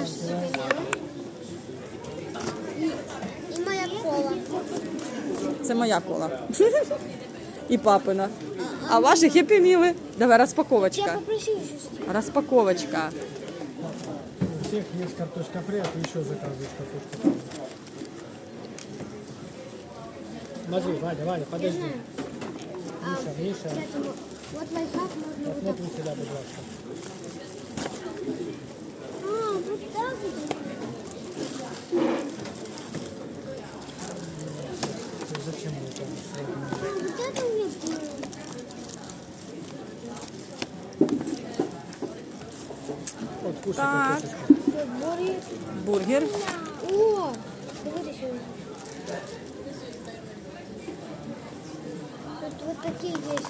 Наша зупинили. І, і моя кола. Це моя кола. І папина. А ваші хеппі міли. Давай Я розпаковочка. попросив щось. Розпаковочка. У всех есть картошка фри, а ты еще заказываешь картошку фри. Смотри, Ваня, Ваня, Я подожди. знаю. А, Миша, Миша, вот лайфхак можно вот так. посмотри сюда, будь Так. Бургер? О, давайте еще. Тут вот такие есть.